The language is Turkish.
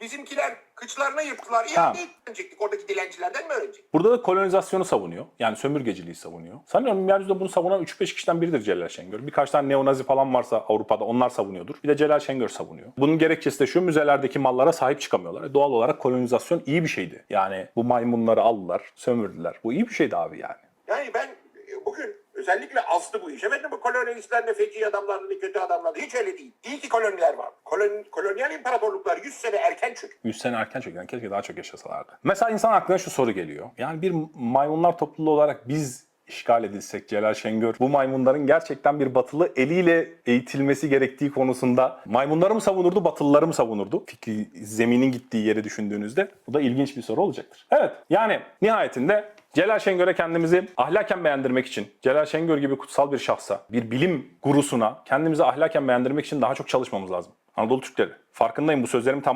Bizimkiler kıçlarına yırttılar. Tamam. İade edecektik oradaki dilencilerden mi öğrenecek? Burada da kolonizasyonu savunuyor. Yani sömürgeciliği savunuyor. Sanıyorum yeryüzünde bunu savunan 3-5 kişiden biridir Celal Şengör. Birkaç tane neonazi falan varsa Avrupa'da onlar savunuyordur. Bir de Celal Şengör savunuyor. Bunun gerekçesi de şu müzelerdeki mallara sahip çıkamıyorlar. E doğal olarak kolonizasyon iyi bir şeydi. Yani bu maymunları aldılar, sömürdüler. Bu iyi bir şeydi abi yani. Yani ben özellikle astı bu iş. Efendim bu kolonyalistler ne feci adamlardı ne kötü adamlardı. Hiç öyle değil. İyi ki koloniler var. Kolon, kolonyal imparatorluklar 100 sene erken çöktü. 100 sene erken çöken keşke daha çok yaşasalardı. Mesela insan aklına şu soru geliyor. Yani bir maymunlar topluluğu olarak biz işgal edilsek Celal Şengör bu maymunların gerçekten bir batılı eliyle eğitilmesi gerektiği konusunda maymunları mı savunurdu batılıları mı savunurdu? Fikri zeminin gittiği yeri düşündüğünüzde bu da ilginç bir soru olacaktır. Evet yani nihayetinde Celal Şengör'e kendimizi ahlaken beğendirmek için, Celal Şengör gibi kutsal bir şahsa, bir bilim gurusuna kendimizi ahlaken beğendirmek için daha çok çalışmamız lazım. Anadolu Türkleri. Farkındayım bu sözlerim tam